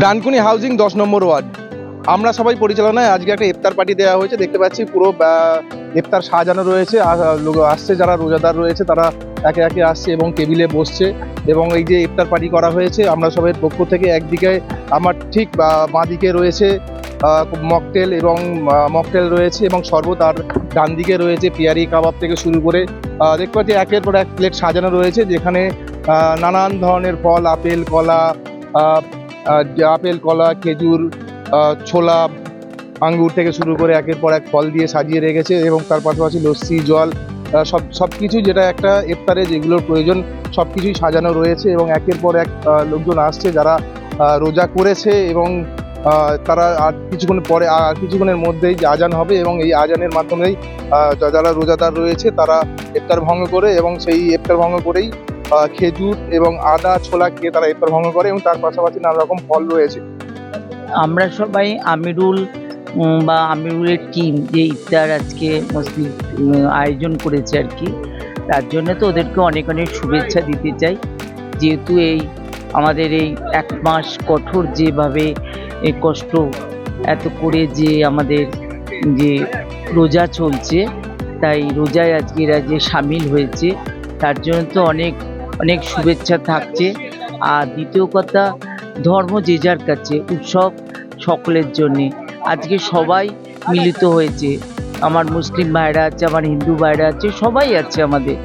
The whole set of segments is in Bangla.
ডানকুনি হাউজিং দশ নম্বর ওয়ার্ড। আমরা সবাই পরিচালনায় আজকে একটা ইফতার পার্টি দেওয়া হয়েছে, দেখতে পাচ্ছি পুরো ইফতার সাজানো রয়েছে আসছে, যারা রোজাদার রয়েছে, তারা একে একে আসছে এবং টেবিলে বসছে এবং এই যে ইফতার পার্টি করা হয়েছে, আমরা সবাই পক্ষ থেকে একদিকে আমার ঠিক বা- বাঁদিকে রয়েছে মকটেল এবং মকটেল রয়েছে এবং শরবত, আর ডান দিকে রয়েছে পিয়ারি, কাবাব থেকে শুরু করে দেখতে পাচ্ছি একের পর এক প্লেট সাজানো রয়েছে, যেখানে নানান ধরনের ফল, আপেল, কলা আপেল, কলা, খেজুর ছোলা, আঙ্গুর থেকে শুরু করে একের পর এক ফল দিয়ে সাজিয়ে রেখেছে এবং তার পাশাপাশি লস্যি, জল সব সব কিছু যেটা একটা ইফতারে যেগুলোর প্রয়োজন, সব কিছুই সাজানো রয়েছে এবং একের পর এক লোকজন আসছে যারা রোজা করেছে এবং তারা আর কিছুক্ষণ পরে আর কিছুক্ষণের মধ্যেই আজান হবে এবং এই আজানের মাধ্যমেই যারা রোজাদার রয়েছে তারা ইফতার ভঙ্গ করে এবং সেই ইফতার ভঙ্গ করেই খেজুর এবং আদা ছোলা খেয়ে তারা ইফতার ভ্রমণ করে এবং তার পাশাপাশি নানা রকম ফল রয়েছে। আমরা সবাই আমিরুল বা আমিরুলের টিম যে ইফতার আজকে মুসলিম আয়োজন করেছে আর কি। তার জন্য তো ওদেরকে অনেক অনেক শুভেচ্ছা দিতে চাই। যেহেতু এই, আমাদের এই এক মাস কঠোর যেভাবে কষ্ট, এত করে যে আমাদের যে রোজা চলছে, তাই রোজায় আজকে এরা যে সামিল হয়েছে। তার জন্য তো অনেক অনেক শুভেচ্ছা থাকছে। আর দ্বিতীয় কথা, ধর্ম যে যার কাছে, উৎসব সকলের জন্যে। আজকে সবাই মিলিত হয়েছে। আমার মুসলিম ভাইরা আছে, আমার হিন্দু ভাইরা আছে, সবাই আছে আমাদের।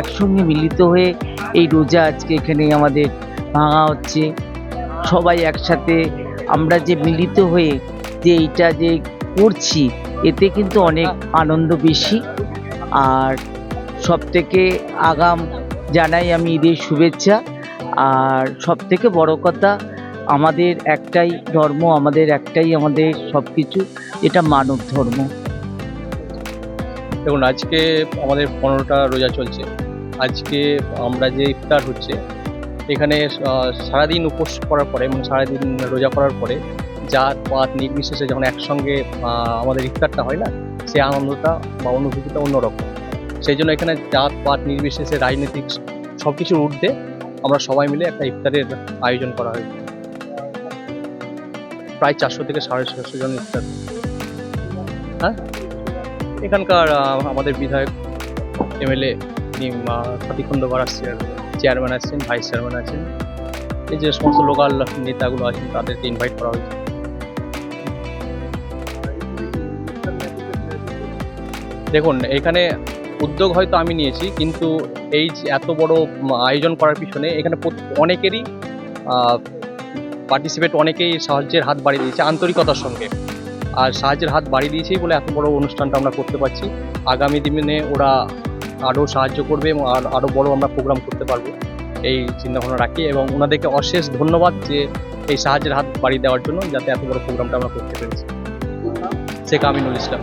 একসঙ্গে মিলিত হয়ে এই রোজা আজকে এখানে আমাদের ভাঙা হচ্ছে। সবাই একসাথে আমরা যে মিলিত হয়ে যে এইটা যে করছি, এতে কিন্তু অনেক আনন্দ বেশি। আর সব থেকে আগাম জানাই আমি ঈদের শুভেচ্ছা। আর সব থেকে বড় কথা, আমাদের একটাই ধর্ম, আমাদের একটাই আমাদের সব কিছু এটা মানব ধর্ম। দেখুন, আজকে আমাদের পনেরোটা রোজা চলছে। আজকে আমরা যে ইফতার হচ্ছে, এখানে সারাদিন উপোস করার পরে মানে সারাদিন রোজা করার পরে, জাত, পাত, নির্বিশেষে যখন একসঙ্গে আমাদের ইফতারটা হয় না, সে আনন্দটা বা অনুভূতিটা অন্যরকম। সেই জন্য এখানে জাত, পাত, নির্বিশেষে রাজনৈতিক সব কিছুর ঊর্ধ্বে আমরা সবাই মিলে একটা ইফতারের আয়োজন করা হয়েছে প্রায় চারশো থেকে সাড়ে ছশো জন ইফতার। হ্যাঁ? এখানকার আমাদের বিধায়ক এমএলএ সতীক খন্দকার আসছেন চেয়ারম্যান আছেন ভাইস চেয়ারম্যান আছেন এই যে সমস্ত লোকাল নেতাগুলো আছেন, তাদেরকে ইনভাইট করা হয়েছে। দেখুন, এখানে উদ্যোগ হয়তো আমি নিয়েছি, কিন্তু এই এত বড় আয়োজন করার পিছনে এখানে অনেকেরই পার্টিসিপেট অনেকেই সাহায্যের হাত বাড়িয়ে দিয়েছে আন্তরিকতার সঙ্গে। আর সাহায্যের হাত বাড়িয়ে দিয়েছেই বলে এত বড় অনুষ্ঠানটা আমরা করতে পারছি। আগামী দিনে ওরা আরও সাহায্য করবে এবং আর, আরও বড় আমরা প্রোগ্রাম করতে পারব। এই চিন্তাভাবনা রাখি এবং ওনাদেরকে অশেষ ধন্যবাদ যে এই সাহায্যের হাত বাড়িয়ে দেওয়ার জন্য যাতে এত বড় প্রোগ্রামটা আমরা করতে পেরেছি। শেখ আমিনুল ইসলাম।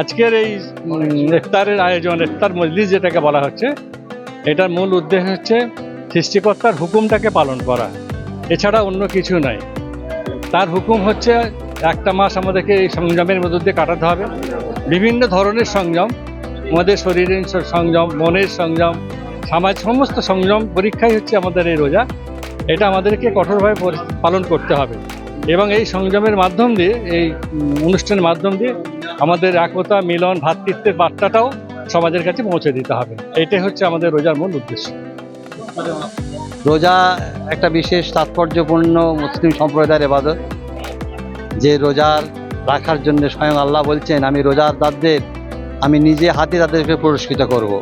আজকের এই ইফতারের আয়োজন, ইফতার মজলিস যেটাকে বলা হচ্ছে, এটার মূল উদ্দেশ্য হচ্ছে সৃষ্টিকর্তার হুকুমটাকে পালন করা। এছাড়া অন্য কিছু নাই। তার হুকুম হচ্ছে একটা মাস আমাদেরকে এই সংযমের মধ্য দিয়ে কাটাতে হবে। বিভিন্ন ধরনের সংযম, আমাদের শরীরের সংযম, মনের সংযম, সমাজ সমস্ত সংযম পরীক্ষাই হচ্ছে আমাদের এই রোজা। এটা আমাদেরকে কঠোরভাবে পালন করতে হবে। এবং এই সংযমের মাধ্যম দিয়ে, এই অনুষ্ঠানের মাধ্যম দিয়ে আমাদের একতা, মিলন ভ্রাতৃত্বের বার্তাটাও সমাজের কাছে পৌঁছে দিতে হবে। এটাই হচ্ছে আমাদের রোজার মূল উদ্দেশ্য। রোজা একটা বিশেষ তাৎপর্যপূর্ণ মুসলিম সম্প্রদায়ের এবাদত যে রোজার রাখার জন্য স্বয়ং আল্লাহ বলছেন, আমি রোজার দাদদের আমি নিজে হাতে তাদেরকে পুরস্কৃত করব।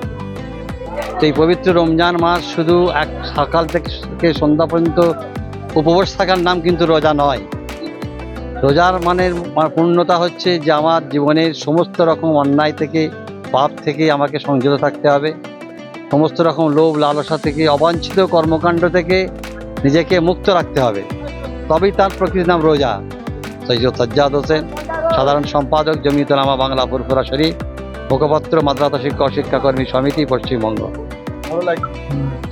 তো এই পবিত্র রমজান মাস শুধু এক সকাল থেকে সন্ধ্যা পর্যন্ত উপবাস থাকার নাম কিন্তু রোজা নয়। রোজার মানের পূর্ণতা হচ্ছে যে আমার জীবনের সমস্ত রকম অন্যায় থেকে পাপ থেকে আমাকে সংযত থাকতে হবে। সমস্ত রকম লোভ লালসা থেকে অবাঞ্ছিত কর্মকাণ্ড থেকে নিজেকে মুক্ত রাখতে হবে। তবেই তার প্রকৃতির নাম রোজা। সৈয়দ সজ্জাদ হোসেন সাধারণ সম্পাদক জমিয়তুলামা বাংলা ফুরফুরা শরীফ মুখপাত্র মাদ্রাসা শিক্ষক শিক্ষাকর্মী সমিতি পশ্চিমবঙ্গ।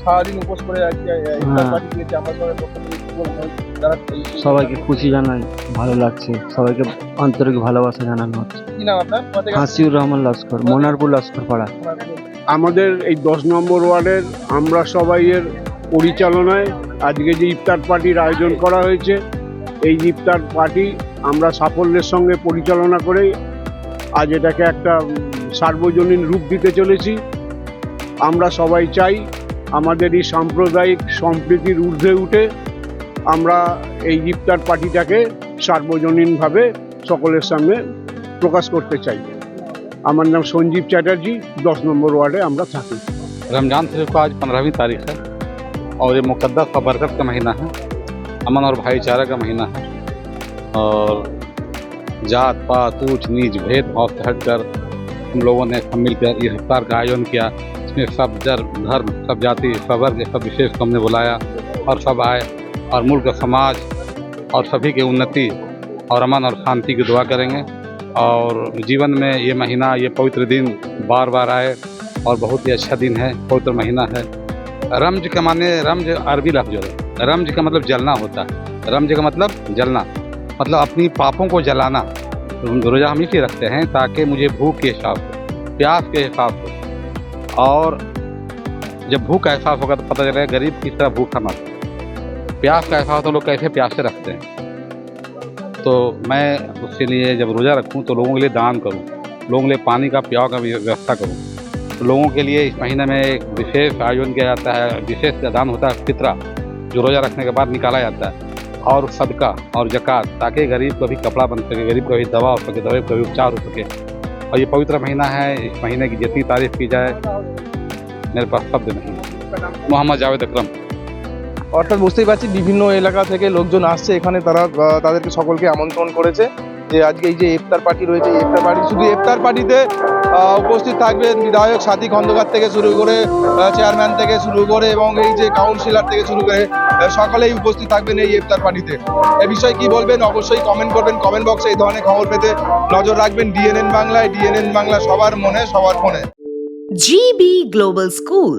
সারাদিন উপোস করে আমরা সবাইকে খুশি জানাই ভালো লাগছে। সবাইকে আন্তরিক ভালোবাসা জানানো হচ্ছে। হাসিউর রহমান লস্কর মনারপুর লস্কর পাড়া। আমাদের এই দশ নম্বর ওয়ার্ডের আমরা সবাই এর পরিচালনায় আজকে যে ইফতার পার্টির আয়োজন করা হয়েছে এই ইফতার পার্টি আমরা সাফল্যের সঙ্গে পরিচালনা করেই আজ এটাকে একটা সার্বজনীন রূপ দিতে চলেছি। আমরা সবাই চাই আমাদের এই সাম্প্রদায়িক সম্প্রীতির ঊর্ধ্বে উঠে আমরা এই ইফতার পার্টিটাকে সার্বজনীনভাবে সকলের সামনে প্রকাশ করতে চাই আমার নাম সঞ্জীব চ্যাটার্জি দশ নম্বর ওয়ার্ডে আমরা থাকি रमज़ान शरीफ का आज पंद्रहवीं तारीख है और ये मुकद्दस और बरकत का महीना है अमन और भाईचारा का महीना है और जात पात ऊंच नीच भेदभाव से हटकर हम लोगों ने सब मिलकर ये इफ्तार का आयोजन किया इसमें सब जर धर्म सब जाति सब वर्ग सब विशेष को हमने बुलाया और सब आए और मुल्क समाज और सभी की उन्नति और अमन और शांति की दुआ करेंगे। और जीवन में ये महीना, ये पवित्र दिन बार बार आए और बहुत ही अच्छा दिन है, पवित्र महीना है। रमज का माने रमज अरबी लफ्ज है। रमज का मतलब जलना होता है। रमज का मतलब जलना मतलब अपनी पापों को जलाना। रोज़ा हम इसलिए रखते हैं ताकि मुझे भूख के हिसाब से, प्यास के हिसाब से। और जब भूख का एहसास होगा तो पता चलेगा गरीब किस तरह भूखा मर प्यास का एहसास तो लोग कैसे प्यास से रखते हैं? तो मैं उसके लिए जब रोज़ा रखूँ तो लोगों के लिए दान करूँ, लोगों के लिए पानी का, प्याव का व्यवस्था करूँ। तो लोगों के लिए इस महीने में एक विशेष आयोजन किया जाता है, विशेष दान होता है फितरा, जो रोज़ा रखने के बाद निकाला जाता है। और सदका और जक़ात, ताकि गरीब को भी कपड़ा बन सके, गरीब को भी दवा हो सके गरीब को भी उपचार हो सके। और ये पवित्र महीना है, इस महीने की जितनी तारीफ़ की जाए, मेरे पास शब्द नहीं मोहम्मद जावेद अकरम। অর্থাৎ বুঝতেই পারছি বিভিন্ন এলাকা থেকে লোকজন আসছে এখানে তারা তাদেরকে সকলকে আমন্ত্রণ করেছে যে আজকে এই যে ইফতার পার্টি রয়েছে ইফতার পার্টি শুধু ইফতার পার্টিতে উপস্থিত থাকবেন বিধায়ক সাথী খন্দকার থেকে শুরু করে চেয়ারম্যান থেকে শুরু করে এবং এই যে কাউন্সিলর থেকে শুরু করে সকলেই উপস্থিত থাকবেন এই ইফতার পার্টিতে। এ বিষয়ে কি বলবেন? অবশ্যই কমেন্ট করবেন কমেন্ট বক্সে এই ধরনের খবর পেতে নজর রাখবেন ডিএনএন বাংলায় ডিএনএন বাংলা সবার মনে সবার ফোনে। GB global School,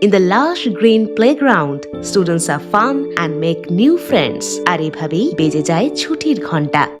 In the lush green playground, students are fun and make new friends. আর এভাবেই বেজে যায় ছুটির ঘণ্টা